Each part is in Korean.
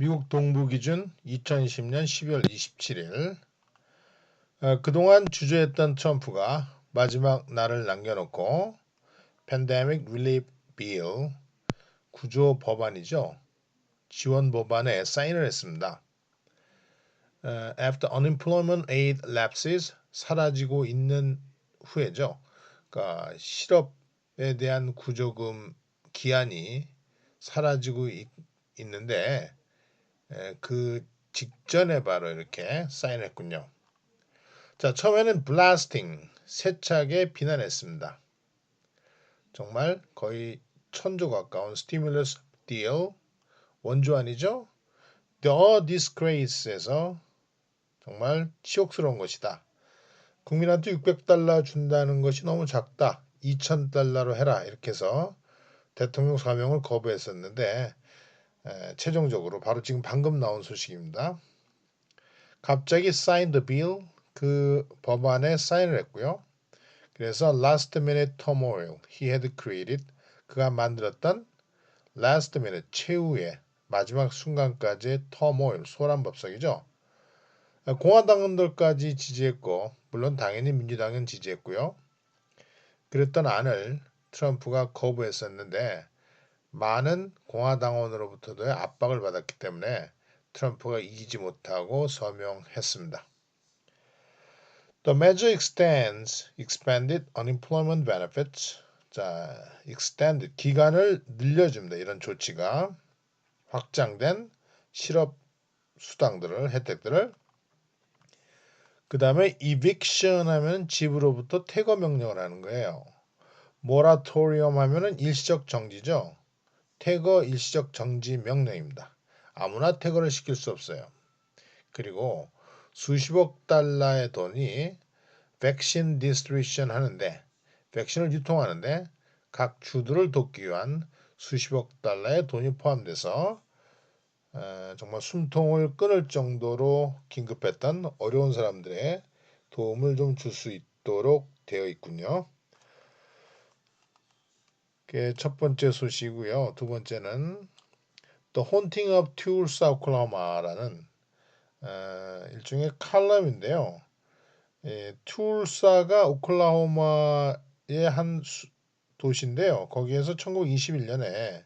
미국 동부 기준 2020년 12월 27일 어, 그동안 주저했던 트럼프가 마지막 날을 남겨놓고 Pandemic Relief Bill 구조 법안이죠. 지원 법안에 사인을 했습니다. 어, after unemployment aid lapses 사라지고 있는 후에죠. 그러니까 실업에 대한 구조금 기한이 사라지고 있, 있는데 그 직전에 바로 이렇게 사인했군요. 자, 처음에는 blasting, 세차게 비난했습니다. 정말 거의 천조 가까운 stimulus deal, 원조안이죠? The disgrace에서 정말 치욕스러운 것이다. 국민한테 600달러 준다는 것이 너무 작다. 2000달러로 해라. 이렇게 해서 대통령 사명을 거부했었는데 에, 최종적으로 바로 지금 방금 나온 소식입니다. 갑자기 the bill 그 법안에 사인을 했고요. 그래서 last minute turmoil he had created 그가 만들었던 last minute 최후의 마지막 순간까지의 turmoil 소란 법석이죠. 공화당원들까지 지지했고 물론 당연히 민주당은 지지했고요. 그랬던 안을 트럼프가 거부했었는데 많은 공화당원으로부터도 압박을 받았기 때문에 트럼프가 이기지 못하고 서명했습니다. The measure extends expanded unemployment benefits. 자, extend 기간을 늘려줍니다. 이런 조치가 확장된 실업 수당들을 혜택들을 그 다음에 eviction 하면 집으로부터 퇴거 명령을 하는 거예요. 모라토리엄 하면은 일시적 정지죠. 퇴거 일시적 정지 명령입니다. 아무나 퇴거를 시킬 수 없어요. 그리고 수십억 달러의 돈이 백신 디스트리션 하는데 백신을 유통하는데 각 주들을 돕기 위한 수십억 달러의 돈이 포함돼서 어, 정말 숨통을 끊을 정도로 긴급했던 어려운 사람들의 도움을 좀 줄 수 있도록 되어 있군요. 그게 첫 번째 소식이고요. 두 번째는 Haunting of Tulsa, Oklahoma라는 어, 일종의 칼럼인데요. 예, 툴사가 오클라호마의 한 수, 도시인데요. 거기에서 1921년에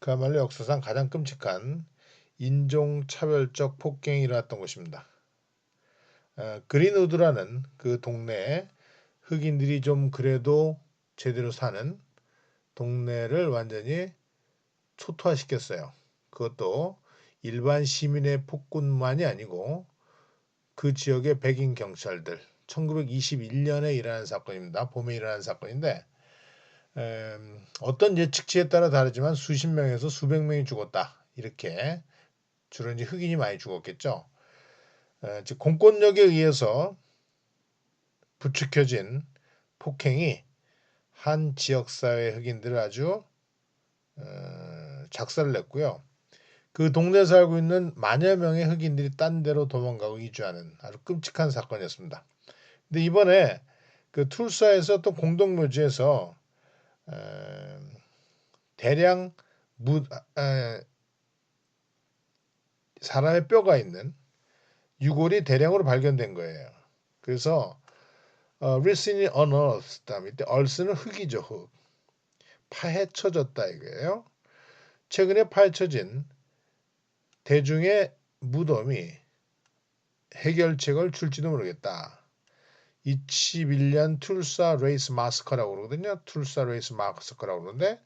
그야말로 역사상 가장 끔찍한 인종차별적 폭행이 일어났던 곳입니다. 어, 그린우드라는 그 동네에 흑인들이 좀 그래도 제대로 사는 동네를 완전히 초토화시켰어요. 그것도 일반 시민의 폭군만이 아니고 그 지역의 백인 경찰들 1921년에 일어난 사건입니다. 봄에 일어난 사건인데 음, 어떤 예측치에 따라 다르지만 수십 명에서 수백 명이 죽었다. 이렇게 주로 이제 흑인이 많이 죽었겠죠. 에, 즉 공권력에 의해서 부추겨진 폭행이 한 지역사회 흑인들을 아주 어, 작살을 냈고요. 그 동네에 살고 있는 만여 명의 흑인들이 딴 데로 도망가고 이주하는 아주 끔찍한 사건이었습니다. 근데 이번에 그 툴사에서 또 공동묘지에서 어, 대량 무, 에, 사람의 뼈가 있는 유골이 대량으로 발견된 거예요. 그래서 어, recently unearthed 다음에 이때 earth는 흙이죠 흙 파헤쳐졌다 이거예요. 최근에 파헤쳐진 대중의 무덤이 해결책을 줄지도 모르겠다. 21년 툴사 레이스 마스커라고 그러거든요. 툴사 레이스 마스커라고 그러는데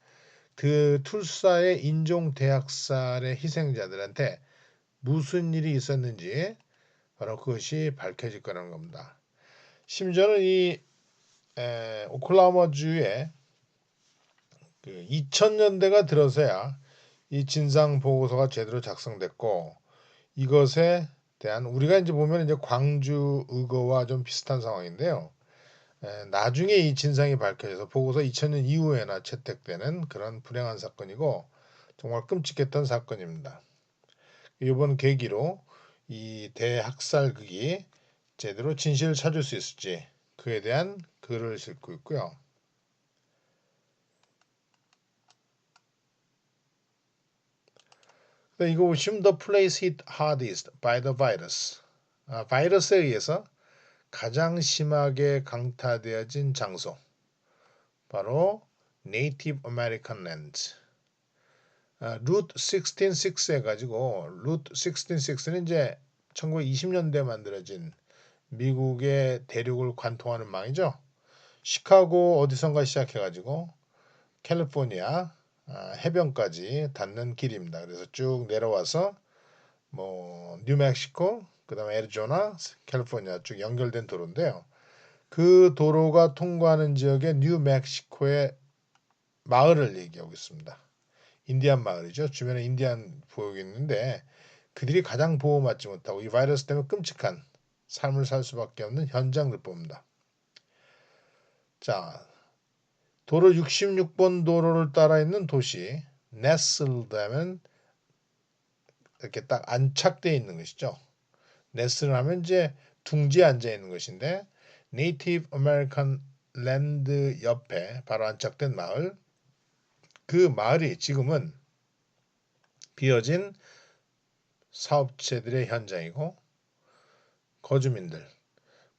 그 툴사의 인종 대학살의 희생자들한테 무슨 일이 있었는지 바로 그것이 밝혀질 거라는 겁니다. 심지어는 이 에, 오클라호마 주의 그 2000년대가 들어서야 이 진상 보고서가 제대로 작성됐고 이것에 대한 우리가 이제 보면 이제 광주 의거와 좀 비슷한 상황인데요. 에, 나중에 이 진상이 밝혀져서 보고서 2000년 이후에나 채택되는 그런 불행한 사건이고 정말 끔찍했던 사건입니다. 이번 계기로 이 대학살극이 제대로 진실을 찾을 수 있을지 그에 대한 글을 싣고 있고요. 네, 이거 보시면 the place hit hardest by the virus. 아, 바이러스에 의해서 가장 심하게 강타되어진 장소. 바로 Native American Lands. 아, 루트 166 해가지고 루트 166는 이제 1920년대 만들어진 미국의 대륙을 관통하는 망이죠. 시카고 어디선가 시작해가지고 캘리포니아 아, 해변까지 닿는 길입니다. 그래서 쭉 내려와서 뭐 뉴멕시코, 그다음에 애리조나, 캘리포니아 쭉 연결된 도로인데요. 그 도로가 통과하는 지역의 뉴멕시코의 마을을 얘기하고 있습니다. 인디안 마을이죠. 주변에 인디안 보역이 있는데 그들이 가장 보호받지 못하고 이 바이러스 때문에 끔찍한 삶을 살 수밖에 없는 현장을 봅니다. 자, 도로 66번 도로를 따라 있는 도시 네슬드하면 이렇게 딱 안착되어 있는 것이죠. 네슬 하면 이제 둥지에 앉아 있는 것인데 네이티브 아메리칸 랜드 옆에 바로 안착된 마을 그 마을이 지금은 비어진 사업체들의 현장이고 거주민들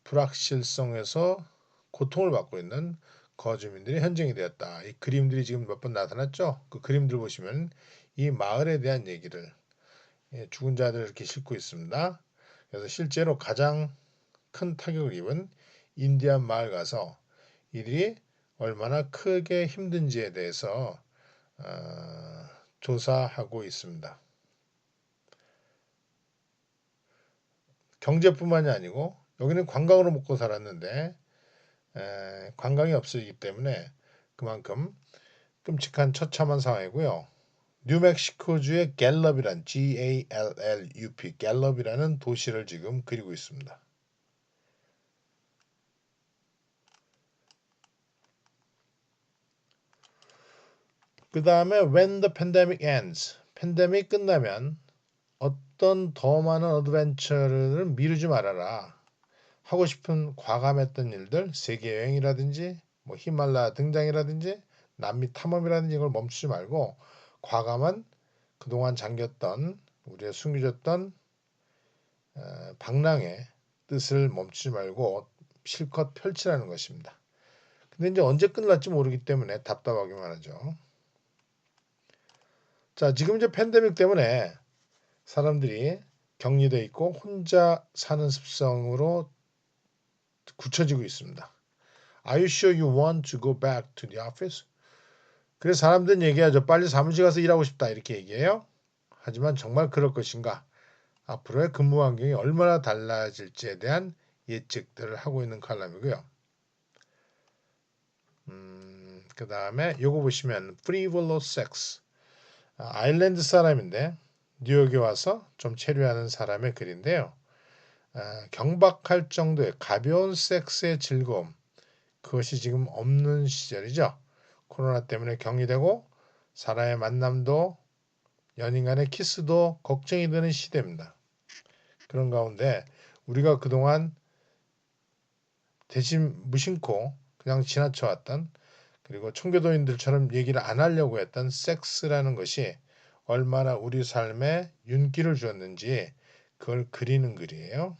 불확실성에서 고통을 받고 있는 거주민들의 현장이 되었다. 이 그림들이 지금 몇 번 나타났죠? 그 그림들 보시면 이 마을에 대한 얘기를 예, 죽은 자들을 이렇게 싣고 있습니다. 그래서 실제로 가장 큰 타격을 입은 인디안 마을 가서 이들이 얼마나 크게 힘든지에 대해서 어, 조사하고 있습니다. 경제뿐만이 아니고 여기는 관광으로 먹고 살았는데 에, 관광이 없어지기 때문에 그만큼 끔찍한 처참한 상황이고요. 뉴멕시코주의 갤럽이란 G-A-L-L-U-P 갤럽이라는 도시를 지금 그리고 있습니다. 그 다음에 when the pandemic ends 팬데믹 끝나면 어떤 더 많은 어드벤처를 미루지 말아라. 하고 싶은 과감했던 일들, 세계 여행이라든지 뭐 히말라야 등장이라든지 남미 탐험이라든지 이걸 멈추지 말고 과감한 그동안 잠겼던 우리의 숨겨졌던 어, 방랑의 뜻을 멈추지 말고 실컷 펼치라는 것입니다. 근데 이제 언제 끝날지 모르기 때문에 답답하기만 하죠. 자, 지금 이제 팬데믹 때문에 사람들이 격리돼 있고 혼자 사는 습성으로 굳혀지고 있습니다. Are you sure you want to go back to the office? 그래서 사람들은 얘기하죠. 빨리 사무실 가서 일하고 싶다 이렇게 얘기해요. 하지만 정말 그럴 것인가? 앞으로의 근무 환경이 얼마나 달라질지에 대한 예측들을 하고 있는 칼럼이고요. 음, 그 다음에 요거 보시면 frivolous sex 아, 아일랜드 사람인데 뉴욕에 와서 좀 체류하는 사람의 글인데요. 아, 경박할 정도의 가벼운 섹스의 즐거움 그것이 지금 없는 시절이죠. 코로나 때문에 격리되고 사람의 만남도 연인 간의 키스도 걱정이 되는 시대입니다. 그런 가운데 우리가 그동안 대신 무심코 그냥 지나쳐왔던 그리고 청교도인들처럼 얘기를 안 하려고 했던 섹스라는 것이 얼마나 우리 삶에 윤기를 주었는지 그걸 그리는 글이에요.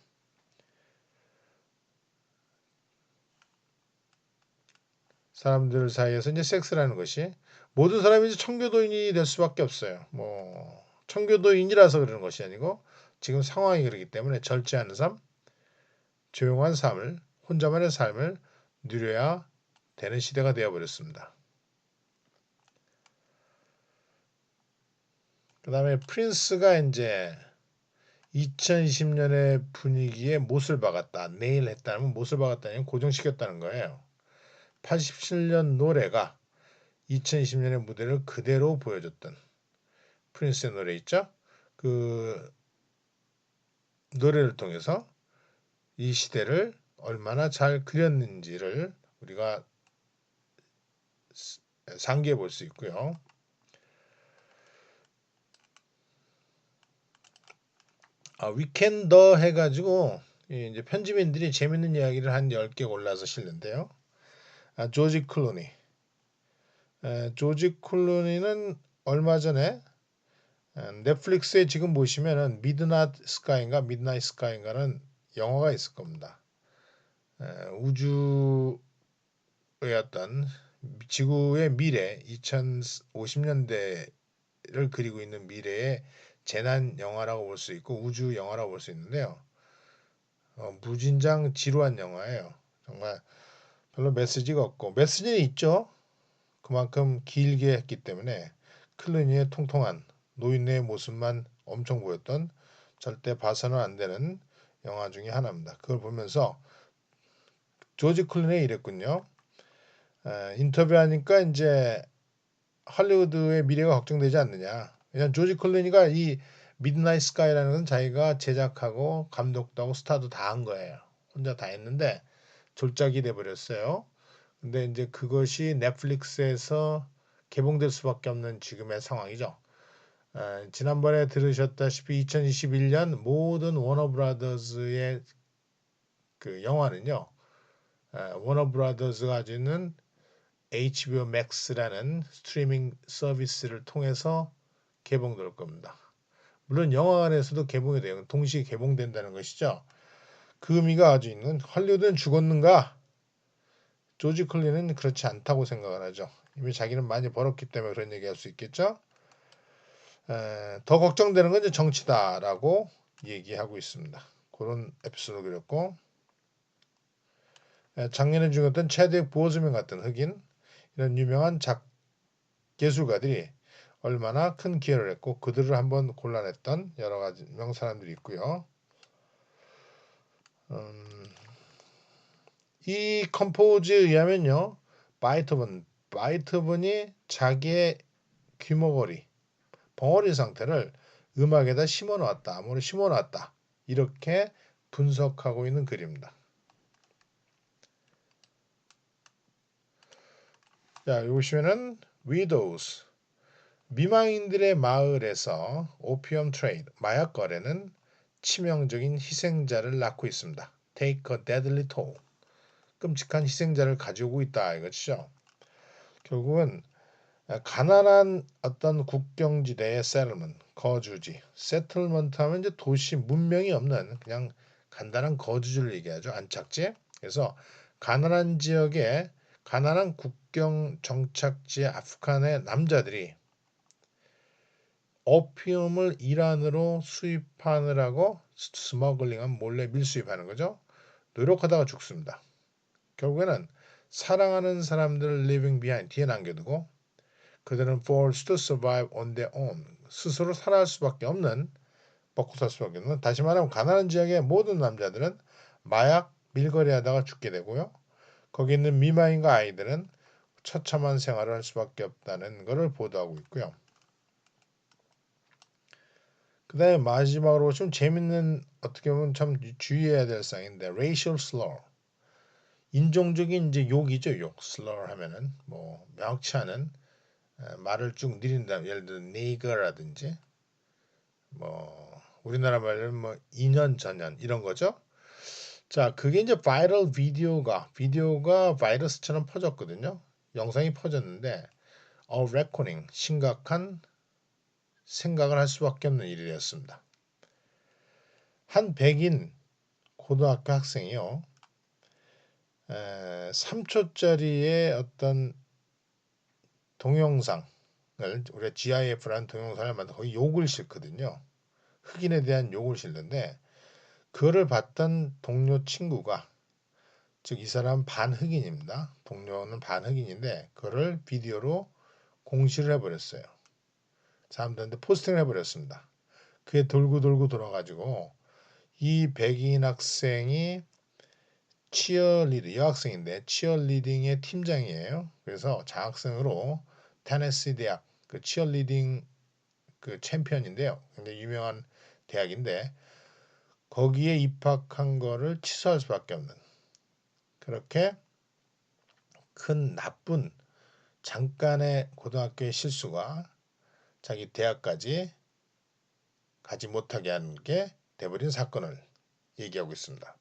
사람들 사이에서 이제 섹스라는 것이 모든 사람이 이제 청교도인이 될 수밖에 없어요. 뭐 청교도인이라서 그러는 것이 아니고 지금 상황이 그렇기 때문에 절제하는 삶, 조용한 삶을 혼자만의 삶을 누려야 되는 시대가 되어버렸습니다. 그 다음에 프린스가 이제 2020년의 분위기에 못을 박았다. 내일 했다면 못을 박았다는 고정시켰다는 거예요. 87년 노래가 2020년의 무대를 그대로 보여줬던 프린스의 노래 있죠? 그 노래를 통해서 이 시대를 얼마나 잘 그렸는지를 우리가 상기해 볼 수 있고요. 아, 위켄 더 해가지고 이제 편집인들이 재밌는 이야기를 한 10개 골라서 실는데요. 아, 조지 클루니. 에, 조지 클루니는 얼마 전에 어, 넷플릭스에 지금 보시면은 미드나잇 스카이인가 미드나잇 스카이인가는 영화가 있을 겁니다. 에, 우주의 어떤 지구의 미래 2050년대를 그리고 있는 미래의 재난 영화라고 볼 수 있고 우주 영화라고 볼 수 있는데요. 어, 무진장 지루한 영화예요. 정말 별로 메시지가 없고 메시지는 있죠. 그만큼 길게 했기 때문에 클루니의 통통한 노인네의 모습만 엄청 보였던 절대 봐서는 안 되는 영화 중에 하나입니다. 그걸 보면서 조지 클루니 이랬군요. 에, 인터뷰하니까 이제 할리우드의 미래가 걱정되지 않느냐. 그냥 조지 클루니가 이 미드나잇 스카이라는 건 자기가 제작하고 감독도 하고 스타도 다 한 거예요. 혼자 다 했는데 졸작이 돼 버렸어요. 근데 이제 그것이 넷플릭스에서 개봉될 수밖에 없는 지금의 상황이죠. 에, 지난번에 들으셨다시피 2021년 모든 워너브라더스의 그 영화는요. 워너브라더스가 가지는 HBO Max라는 스트리밍 서비스를 통해서 개봉될 겁니다. 물론 영화관에서도 개봉이 돼요. 동시에 개봉된다는 것이죠. 그 의미가 아주 있는 할리우드는 죽었는가? 조지 클리는 그렇지 않다고 생각을 하죠. 이미 자기는 많이 벌었기 때문에 그런 얘기할 수 있겠죠. 에, 더 걱정되는 건 이제 정치다라고 얘기하고 있습니다. 그런 에피소드 그렸고 에, 작년에 죽었던 체드윅 보즈맨 같은 흑인 이런 유명한 작 예술가들이 얼마나 큰 기여를 했고 그들을 한번 골라냈던 여러 가지 명 사람들이 있고요. 음, 이 컴포즈에 의하면요, 바이트본 바이트본이 자기의 귀머거리, 벙어리 상태를 음악에다 심어놓았다, 아무리 심어놨다 이렇게 분석하고 있는 글입니다. 자, 여기 보시면은 widows 미망인들의 마을에서 오피엄 트레이드 마약 거래는 치명적인 희생자를 낳고 있습니다. Take a deadly toll. 끔찍한 희생자를 가지고 있다 이거죠. 결국은 가난한 어떤 국경지대의 세틀먼 거주지 세틀먼트 하면 이제 도시 문명이 없는 그냥 간단한 거주지를 얘기하죠 안착지 그래서 가난한 지역에 가난한 국경 정착지 아프간의 남자들이 오피움을 이란으로 수입하느라고 스머글링한 몰래 밀수입하는 거죠. 노력하다가 죽습니다. 결국에는 사랑하는 사람들을 living behind 뒤에 남겨두고 그들은 forced to survive on their own 스스로 살아갈 수밖에 없는 먹고 살 수밖에 없는 다시 말하면 가난한 지역의 모든 남자들은 마약 밀거리하다가 죽게 되고요. 거기 있는 미망인과 아이들은 처참한 생활을 할 수밖에 없다는 것을 보도하고 있고요. 그 다음에 마지막으로 좀 재밌는 어떻게 보면 참 주의해야 될 사항인데 racial slur. 인종적인 이제 욕이죠 욕. slur 하면은 뭐 명확치 않은 말을 쭉 느린다 예를 들어 nigger라든지 뭐 우리나라 말로는 뭐 2년 전년 이런 거죠. 자 그게 이제 바이럴 비디오가 비디오가 바이러스처럼 퍼졌거든요. 영상이 퍼졌는데 어 레코닝 심각한 생각을 할 수밖에 없는 일이 되었습니다. 한 백인 고등학교 학생이요. 에, 3초짜리의 어떤 동영상을 우리가 GIF라는 동영상을 만들 거기 욕을 실거든요. 흑인에 대한 욕을 실는데 그거를 봤던 동료 친구가 즉 이 사람 반흑인입니다. 동료는 반흑인인데 그거를 비디오로 공시를 해버렸어요. 사람들한테 포스팅을 해버렸습니다. 그게 돌고 돌고 돌아가지고 이 백인 학생이 치어리드 여학생인데 치어리딩의 팀장이에요. 그래서 장학생으로 테네시 대학 그 치어리딩 그 챔피언인데요. 굉장히 유명한 대학인데 거기에 입학한 거를 취소할 수밖에 없는 그렇게 큰 나쁜 잠깐의 고등학교의 실수가 자기 대학까지 가지 못하게 하는 게 돼버린 사건을 얘기하고 있습니다.